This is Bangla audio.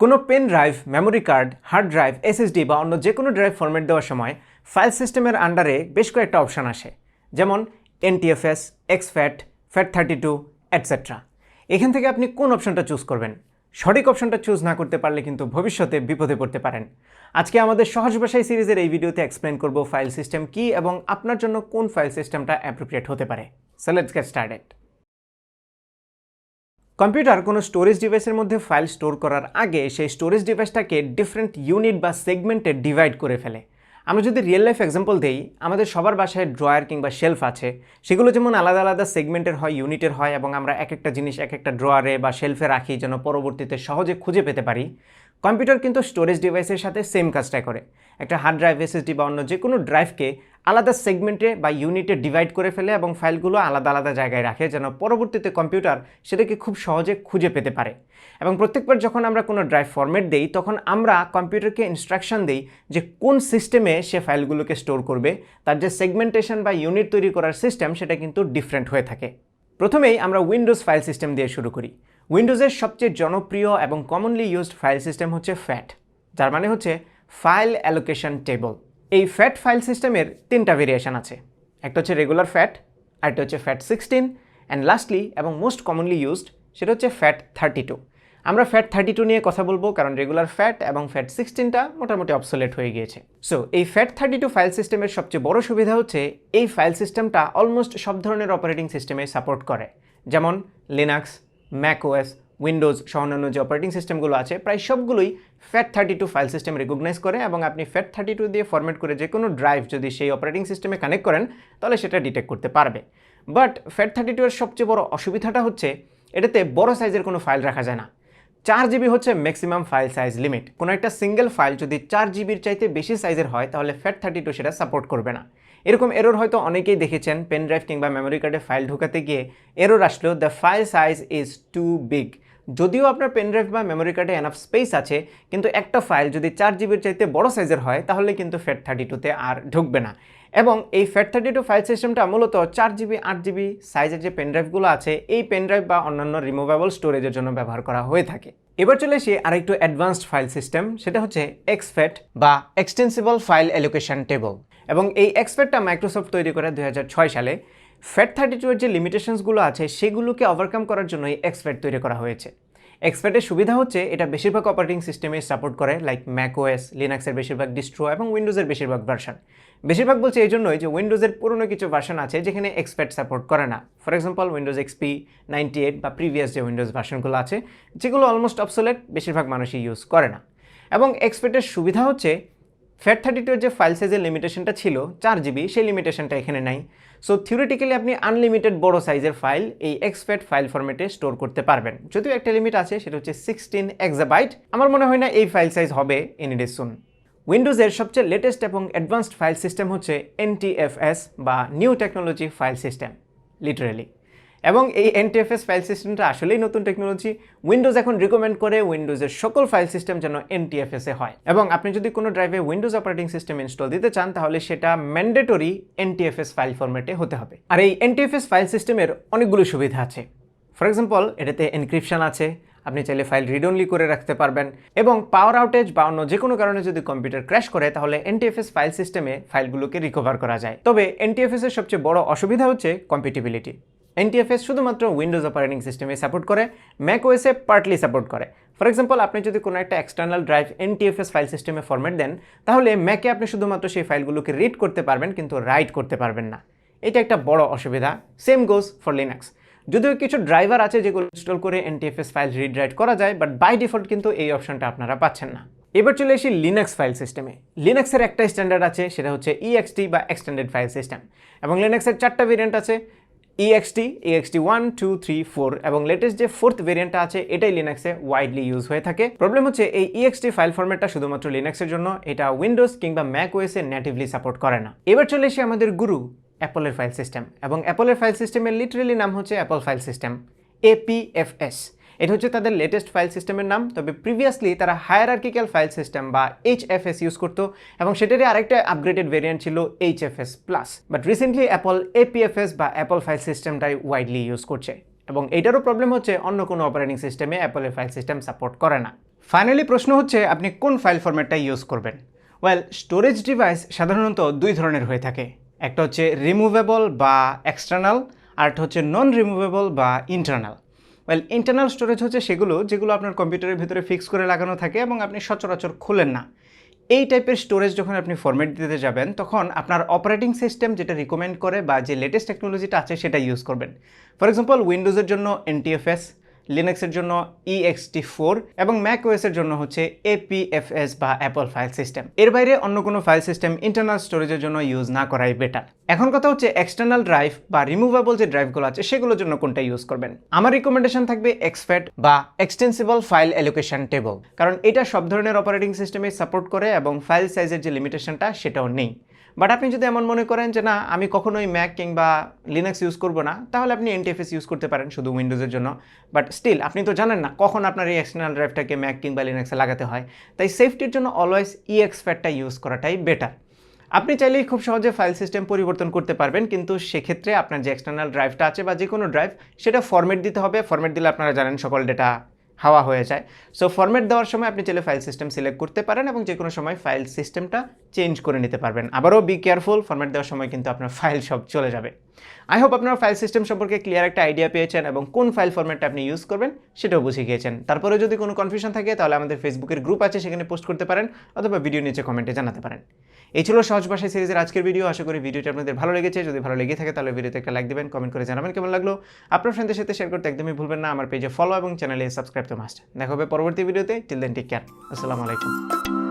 কোনো pen drive memory card hard drive SSD বা অন্য যে কোনো ড্রাইভ ফরম্যাট দেওয়ার সময় ফাইল সিস্টেমের আন্ডারে বেশ কয়েকটা অপশান আসে। যেমন NTFS exFAT FAT FAT thirty two etcetera এখান থেকে আপনি কোন অপশনটা চুজ করবেন? সঠিক অপশনটা চুজ না করতে পারলে কিন্তু ভবিষ্যতে বিপদে পড়তে পারেন। আজকে আমাদের সহজ ভাষায় সিরিজের এই ভিডিওতে এক্সপ্লেন করব ফাইল সিস্টেম কী এবং আপনার জন্য কোন ফাইল সিস্টেমটা অ্যাপ্রোপ্রিয়েট হতে পারে। So let's get started computer কোনো স্টোরেজ ডিভাইসের মধ্যে ফাইল স্টোর করার আগে সেই স্টোরেজ ডিভাইসটাকে ডিফারেন্ট ইউনিট বা সেগমেন্টে ডিভাইড করে ফেলে। আমরা যদি রিয়েল লাইফ এক্সাম্পল দেই, আমাদের সবার বাসায় ড্রয়ার কিংবা শেলফ আছে। সেগুলো যেমন আলাদা আলাদা সেগমেন্টের হয় ইউনিটের হয় এবং আমরা এক একটা জিনিস এক একটা ড্রয়ারে বা শেলফে রাখি যেন পরবর্তীতে সহজে খুঁজে পেতে পারি। কম্পিউটার কিন্তু স্টোরেজ ডিভাইসের সাথে সেম কাজটাই করে। একটা হার্ড ড্রাইভ এসএসডি বা অন্য যে কোনো ড্রাইভকে আলাদা সেগমেন্টে বা ইউনিটে ডিভাইড করে ফেলে এবং ফাইলগুলো আলাদা আলাদা জায়গায় রাখে যেন পরবর্তীতে কম্পিউটার সেটাকে খুব সহজে খুঁজে পেতে পারে। এবং প্রত্যেকবার যখন আমরা কোনো ড্রাইভ ফরম্যাট দেই, তখন আমরা কম্পিউটারকে ইনস্ট্রাকশন দিই যে কোন সিস্টেমে সে ফাইলগুলোকে স্টোর করবে। তার যে সেগমেন্টেশন বা ইউনিট তৈরি করার সিস্টেম সেটা কিন্তু ডিফারেন্ট হয়ে থাকে। প্রথমেই আমরা উইন্ডোজ ফাইল সিস্টেম দিয়ে শুরু করি। উইন্ডোজের সবচেয়ে জনপ্রিয় এবং কমনলি ইউজড ফাইল সিস্টেম হচ্ছে ফ্যাট যার মানে হচ্ছে ফাইল অ্যালোকেশন টেবল এই ফ্যাট ফাইল সিস্টেমের তিনটা ভেরিয়েশন আছে। একটা হচ্ছে রেগুলার ফ্যাট আরেকটা হচ্ছে ফ্যাট সিক্সটিন অ্যান্ড লাস্টলি এবং মোস্ট কমনলি ইউজড সেটা হচ্ছে ফ্যাট থার্টি টু আমরা ফ্যাট থার্টি টু নিয়ে কথা বলব, কারণ রেগুলার ফ্যাট এবং ফ্যাট সিক্সটিনটা মোটামুটি অবসোলেট হয়ে গিয়েছে। সো এই ফ্যাট থার্টি টু ফাইল সিস্টেমের সবচেয়ে বড় সুবিধা হচ্ছে, এই ফাইল সিস্টেমটা অলমোস্ট সব ধরনের অপারেটিং সিস্টেমে সাপোর্ট করে। যেমন লিনাক্স ম্যাক ওএস উইন্ডোজ সহ অন্যান্য যে অপারেটিং সিস্টেমগুলো আছে, প্রায় সবগুলোই FAT thirty two file system recognise করে এবং আপনি ফ্যাট থার্টি টু দিয়ে ফরম্যাট করে যে কোনো ড্রাইভ যদি সেই অপারেটিং সিস্টেমে কানেক্ট করেন, তাহলে সেটা ডিটেক্ট করতে পারবে। বাট ফ্যাট থার্টি টু এর সবচেয়ে বড় অসুবিধাটা হচ্ছে, এটাতে বড় সাইজের কোনো ফাইল রাখা যায় না। চার জিবি হচ্ছে ম্যাক্সিমাম ফাইল সাইজ লিমিট কোনো একটা সিঙ্গেল ফাইল যদি চার জিবির চাইতে বেশি সাইজের হয়, তাহলে ফ্যাট থার্টি টু সেটা সাপোর্ট করবে না। এরকম এরর হয়তো অনেকেই দেখেছেন পেন ড্রাইভ কিংবা মেমোরি কার্ডে ফাইল ঢোকাতে গিয়ে এরর আসলেও the file size is too big যদিও আপনার পেন ড্রাইভ বা মেমোরি কার্ডে এনাফ স্পেস আছে, কিন্তু একটা ফাইল যদি চার জিবির চাইতে বড় সাইজের হয়, তাহলে কিন্তু ফ্যাট থার্টি টুতে আর ঢুকবে না। এবং এই ফ্যাট থার্টি টু ফাইল সিস্টেমটা মূলত চার জিবি আট জিবি সাইজের যে পেন ড্রাইভগুলো আছে, এই পেন ড্রাইভ বা অন্যান্য রিমুভেবল স্টোরেজের জন্য ব্যবহার করা হয়ে থাকে। এবার চলে এসে আরেকটু অ্যাডভান্সড ফাইল সিস্টেম সেটা হচ্ছে এক্সফ্যাট বা এক্সটেন্সিবল ফাইল অ্যালোকেশন টেবল এবং এই এক্সফ্যাটটা মাইক্রোসফট তৈরি করে দু হাজার ছয় সালে। ফ্যাট থার্টি টু এর যে লিমিটেশনসগুলো আছে, সেগুলোকে ওভারকাম করার জন্য এই এক্সফ্যাট তৈরি করা হয়েছে। এক্সপ্যাটের সুবিধা হচ্ছে, এটা বেশিরভাগ অপারেটিং সিস্টেমে সাপোর্ট করে লাইক ম্যাক ওএস লিনাক্সের বেশিরভাগ ডিস্ট্রো এবং উইন্ডোজের বেশিরভাগ ভার্সন বেশিরভাগ বলছে এই জন্যই যে উইন্ডোজের পুরনো কিছু ভার্সন আছে, যেখানে এক্সপ্যাট সাপোর্ট করে না। For example Windows XP ninety eight বা প্রিভিয়াস যে উইন্ডোজ ভার্সনগুলো আছে, যেগুলো অলমোস্ট অবসোলেট বেশিরভাগ মানুষই ইউজ করে না। এবং এক্সপ্যাটের সুবিধা হচ্ছে ফ্যাট থার্টি টুর যে ফাইল সাইজের লিমিটেশনটা ছিল, চার জিবি সেই লিমিটেশনটা এখানে নাই। সো থিওরিটিক্যালি আপনি আনলিমিটেড বড় সাইজের ফাইল এই এক্সপ্যাট ফাইল ফরম্যাটে স্টোর করতে পারবেন। যদিও একটা লিমিট আছে, সেটা হচ্ছে সিক্সটিন এক্সাবাইট আমার মনে হয় না এই ফাইল সাইজ হবে এনিডে উইন্ডোজের সবচেয়ে লেটেস্ট এবং অ্যাডভান্সড ফাইল সিস্টেম হচ্ছে এনটিএফএস বা new technology file system literally এবং এই এনটিএফএস ফাইল সিস্টেমটা আসলেই নতুন টেকনোলজি উইন্ডোজ এখন রিকমেন্ড করে উইন্ডোজের সকল ফাইল সিস্টেম যেন এনটিএফএসে হয়। এবং আপনি যদি কোনো ড্রাইভে উইন্ডোজ অপারেটিং সিস্টেম ইনস্টল দিতে চান, তাহলে সেটা ম্যান্ডেটরি এনটিএফএস ফাইল ফরম্যাটে হতে হবে। আর এই এনটিএফএস ফাইল সিস্টেমের অনেকগুলো সুবিধা আছে। ফর এক্সাম্পল এটাতে এনক্রিপশন আছে। আপনি চাইলে ফাইল রিড অনলি করে রাখতে পারবেন। এবং পাওয়ার আউটেজ বা অন্য যে কোনো কারণে যদি কম্পিউটার ক্র্যাশ করে, তাহলে এনটিএফএস ফাইল সিস্টেমে ফাইলগুলোকে রিকভার করা যায়। তবে এনটিএফএস এর সবচেয়ে বড় অসুবিধা হচ্ছে কম্পিটিবিলিটি এনটিএফএস শুধুমাত্র উইন্ডোজ অপারেটিং সিস্টেমে সাপোর্ট করে ম্যাক ওএসে পার্টলি সাপোর্ট করে। ফর এক্সাম্পল আপনি যদি কোনো একটা এক্সটার্নাল ড্রাইভ এনটিএফএস ফাইল সিস্টেমে ফরম্যাট দেন, তাহলে ম্যাকে আপনি শুধুমাত্র সেই ফাইলগুলোকে রিড করতে পারবেন, কিন্তু রাইট করতে পারবেন না। এটা একটা বড় অসুবিধা। সেম গোজ ফর লিনাক্স যদিও কিছু ড্রাইভার আছে যেগুলো ইনস্টল করে এনটিএফএস ফাইল রিড রাইট করা যায় বাট বাই ডিফল্ট কিন্তু এই অপশনটা আপনারা পাচ্ছেন না। এবার চলে আসি লিনাক্স ফাইল সিস্টেমে লিনাক্সের একটা স্ট্যান্ডার্ড আছে, সেটা হচ্ছে ইএক্সটি বা এক্সটেন্ডেড ফাইল সিস্টেম এবং লিনাক্সের চারটা ভেরিয়েন্ট আছে। E EXT EXT one two three four এবং লেটেস্ট যে ফোর্থ ভেরিয়েন্টটা আছে, এটাই লিনাক্সে ওয়াইডলি ইউজ হয়ে থাকে। প্রবলেম হচ্ছে এই ইএক্সটি ফাইল ফরম্যাটটা শুধুমাত্র লিনাক্সের জন্য, এটা উইন্ডোজ কিংবা ম্যাক ওয়েসে নেটিভলি সাপোর্ট করে না। এবার চলে এসে আমাদের গুরু অ্যাপলের ফাইল সিস্টেম এবং অ্যাপলের ফাইল সিস্টেমের লিটারেলি নাম হচ্ছে অ্যাপল ফাইল সিস্টেম এপিএফএস এটা হচ্ছে তাদের লেটেস্ট ফাইল সিস্টেমের নাম। তবে প্রিভিয়াসলি তারা হায়ারার্কিক্যাল ফাইল সিস্টেম বা এইচএফএস ইউজ করতো এবং সেটারই আরেকটা আপগ্রেডেড ভেরিয়েন্ট ছিল HFS plus but recently Apple APFS বা অ্যাপল ফাইল সিস্টেমটাই ওয়াইডলি ইউজ করছে এবং এটারও প্রবলেম হচ্ছে অন্য কোনো অপারেটিং সিস্টেমে অ্যাপলের ফাইল সিস্টেম সাপোর্ট করে না। ফাইনালি প্রশ্ন হচ্ছে, আপনি কোন ফাইল ফরম্যাটটা ইউজ করবেন? ওয়েল স্টোরেজ ডিভাইস সাধারণত দুই ধরনের হয়ে থাকে। একটা হচ্ছে রিমুভেবল বা এক্সটার্নাল আর একটা হচ্ছে নন রিমুভেবল বা ইন্টারনাল ওয়েল ইন্টারনাল স্টোরেজ হচ্ছে সেগুলো যেগুলো আপনার কম্পিউটারের ভিতরে ফিক্স করে লাগানো থাকে এবং আপনি সচরাচর খোলেন না। এই টাইপের স্টোরেজ যখন আপনি ফরম্যাট দিতে যাবেন, তখন আপনার অপারেটিং সিস্টেম যেটা রিকমেন্ড করে বা যে লেটেস্ট টেকনোলজিটা আছে সেটা ইউজ করবেন। ফর এক্সাম্পল উইন্ডোজের জন্য এনটিএফএস লিনাক্সের জন্য E ইএক্সটি ফোর এবং ম্যাক ওএসের জন্য হচ্ছে এপিএফএস বা অ্যাপল ফাইল সিস্টেম এর বাইরে অন্য কোনো ফাইল সিস্টেম ইন্টারনাল স্টোরেজের জন্য ইউজ না করাই বেটার এখন কথা হচ্ছে এক্সটার্নাল ড্রাইভ বা রিমুভেবল যে ড্রাইভগুলো আছে, সেগুলোর জন্য কোনটা ইউজ করবেন? আমার রিকমেন্ডেশন থাকবে এক্সফ্যাট বা এক্সটেন্সিবল ফাইল অ্যালোকেশন টেবল কারণ এটা সব ধরনের অপারেটিং সিস্টেমে সাপোর্ট করে এবং ফাইল সাইজের যে লিমিটেশনটা সেটাও নেই। বাট আপনি যদি এমন মনে করেন যে, না, আমি কখনোই ম্যাক কিংবা লিনাক্স ইউজ করব না, তাহলে আপনি এনটিএফএস ইউজ করতে পারেন শুধু উইন্ডোজের জন্য। বাট স্টিল আপনি তো জানেন না কখন আপনার এই এক্সটার্নাল ড্রাইভটাকে ম্যাক কিংবা লিনাক্সে লাগাতে হয়। তাই সেফটির জন্য অলওয়েজ ইএক্স ফ্যাটটা ইউজ করাটাই বেটার আপনি চাইলেই খুব সহজে ফাইল সিস্টেম পরিবর্তন করতে পারবেন, কিন্তু সেক্ষেত্রে আপনার যে এক্সটার্নাল ড্রাইভটা আছে বা যে কোনো ড্রাইভ সেটা ফরম্যাট দিতে হবে। ফরম্যাট দিলে আপনারা জানেন সকল ডেটা হাওয়া হয়ে যায়। সো ফরম্যাট দেওয়ার সময় আপনি চাইলে ফাইল সিস্টেম সিলেক্ট করতে পারেন এবং যে কোনো সময় ফাইল সিস্টেমটা চেঞ্জ করে নিতে পারবেন। আবারও বি কেয়ারফুল ফরম্যাট দেওয়ার সময় কিন্তু আপনার ফাইল সব চলে যাবে। আই হোপ আপনারা ফাইল সিস্টেম সম্পর্কে ক্লিয়ার একটা আইডিয়া পেয়েছেন এবং কোন ফাইল ফরম্যাটটা আপনি ইউজ করবেন সেটাও বুঝে গিয়েছেন। তারপরে যদি কোনো কনফিউশন থাকে, তাহলে আমাদের ফেসবুকের গ্রুপ আছে, সেখানে পোস্ট করতে পারেন অথবা ভিডিও নিচে কমেন্টে জানাতে পারেন। এই ছিল সহজ ভাষায় সিরিজের আজকের ভিডিও আশা করি ভিডিওটি আপনাদের ভালো লেগেছে। যদি ভালো লেগে থাকে, তাহলে ভিডিওতে একটা লাইক দেবেন কমেন্ট করে জানাবেন কেমন লাগল। আপনার ফ্রেন্ডের সাথে শেয়ার করতে একদমই ভুলবেন না। আমার পেজে ফলো এবং চ্যানেলে সাবস্ক্রাইব তো মাস্ট দেখা হবে পরবর্তী ভিডিওতে টিল দেন টেক কেয়ার আসসালামু আলাইকুম।